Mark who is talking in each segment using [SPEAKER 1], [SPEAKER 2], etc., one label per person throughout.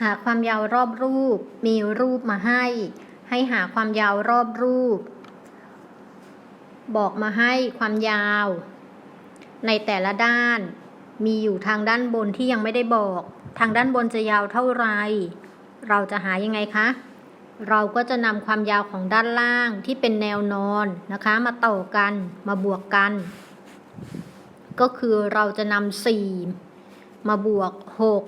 [SPEAKER 1] หาความยาวรอบรูป มีรูปมาให้ ให้หาความยาวรอบรูป บอกมาให้ความยาว ในแต่ละด้าน มีอยู่ทางด้านบนที่ยังไม่ได้บอก ทางด้านบนจะยาวเท่าไหรเราจะหายังไงคะ เราก็จะนำความยาวของด้านล่างที่เป็นแนวนอนนะคะ มาต่อกันมาบวกกัน ก็คือเราจะนำสี่มาบวกหก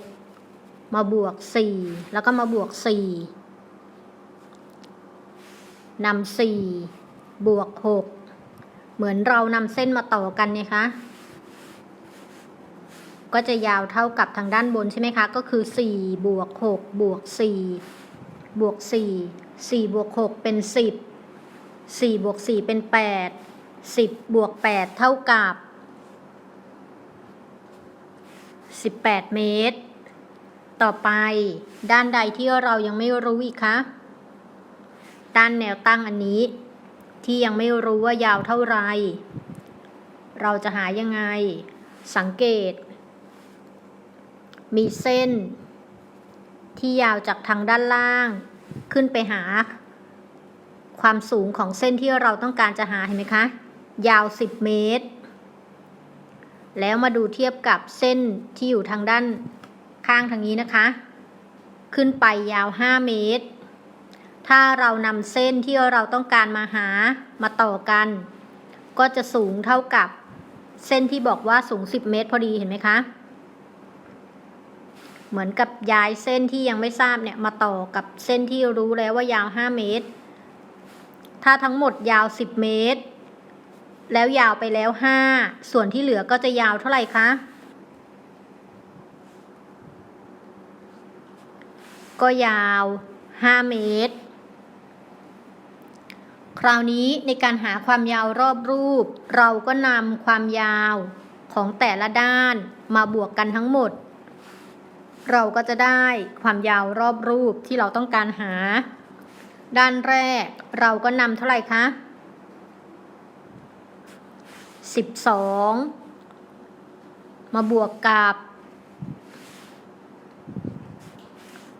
[SPEAKER 1] มาบวกสี่แล้วก็มาบวกสี่นำสี่บวกหกเหมือนเรานำเส้นมาต่อกันเนี่ยคะ ก็จะยาวเท่ากับทางด้านบนใช่ไหมคะ ก็คือสี่บวกหกบวกสี่บวกสี่สี่บวกหกเป็นสิบสี่บวกสี่เป็นแปดสิบวกแปดเท่ากับสิบแปดเมตร ต่อไป ด้านใดที่เรายังไม่รู้อีกคะ ด้านแนวตั้งอันนี้ ที่ยังไม่รู้ว่ายาวเท่าไร เราจะหายังไง สังเกต มีเส้น ที่ยาวจากทางด้านล่าง ขึ้นไปหา ความสูงของเส้นที่เราต้องการจะหาเห็นไหมคะ ยาว 10 เมตร แล้วมาดูเทียบกับเส้นที่อยู่ทางด้าน ข้างทางนี้นะคะ ขึ้นไปยาว 5 เมตร ถ้าเรานำเส้นที่เราต้องการมาหามาต่อกัน ก็จะสูงเท่ากับเส้นที่บอกว่าสูง 10 เมตรพอดีเห็นไหมคะ เหมือนกับย้ายเส้นที่ยังไม่ทราบเนี่ยมาต่อกับเส้นที่รู้แล้วว่ายาว 5 เมตร ถ้าทั้งหมดยาว 10 เมตร แล้วยาวไปแล้ว 5 ส่วนที่เหลือก็จะยาวเท่าไหร่คะ ก็ยาว 5 เมตร คราวนี้ในการหาความยาวรอบรูป เราก็นำความยาวของแต่ละด้านมาบวกกันทั้งหมด เราก็จะได้ความยาวรอบรูปที่เราต้องการหา ด้านแรกเราก็นำเท่าไหร่คะ12 มาบวกกับ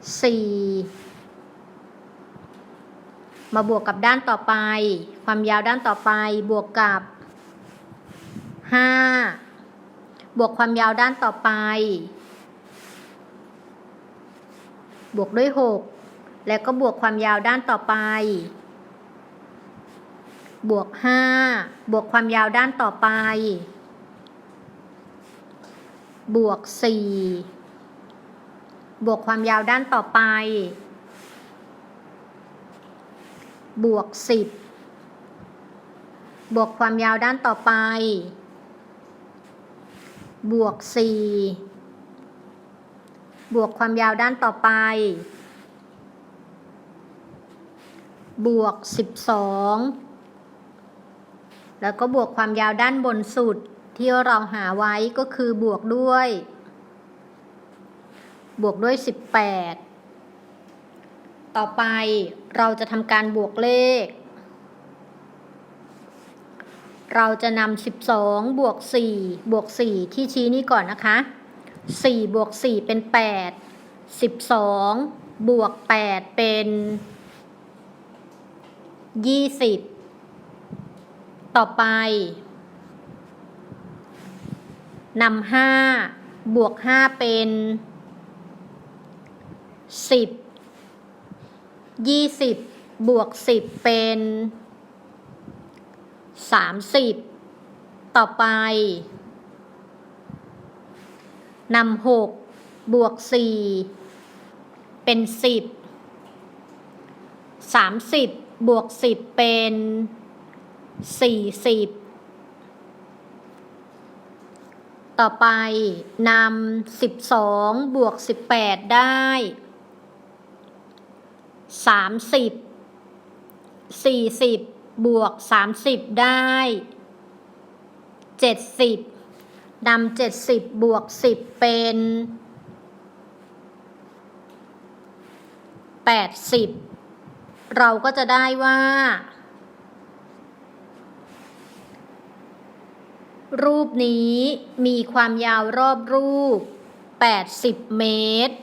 [SPEAKER 1] 4 มาบวกกับด้านต่อไป ความยาวด้านต่อไปบวกกับ 5 บวกความยาวด้านต่อไป บวกด้วย 6 แล้วก็บวกความยาวด้านต่อไป บวก 5 บวกความยาวด้านต่อไป บวก 4 บวกความยาวด้านต่อไป บวก10บวกความยาวด้านต่อไป บวก4บวกความยาวด้านต่อไป บวก12แล้วก็บวกความยาวด้านบนสุดที่เราหาไว้ก็คือบวกด้วย บวกด้วย 18 ต่อไปเราจะทำการบวกเลข เราจะนำ12 บวก 4 บวก 4 ที่ชี้นี้ก่อนนะคะ 4 บวก 4 เป็น 8 12 บวก 8 เป็น 20 ต่อไปนำ5บวก 5 เป็น 10 20บบวก10เป็น30ต่อไปนำหกบวกสี่เป็นสิบสามสิบบวกสิบเป็นสี่สิบต่อไปนำสิบสองบวกสิบแปดได้ สามสิบสี่สิบบวกสามสิบได้เจ็ดสิบนำเจ็ดสิบบวกสิบเป็นแปดสิบเราก็จะได้ว่า รูปนี้มีความยาวรอบรูป80เมตร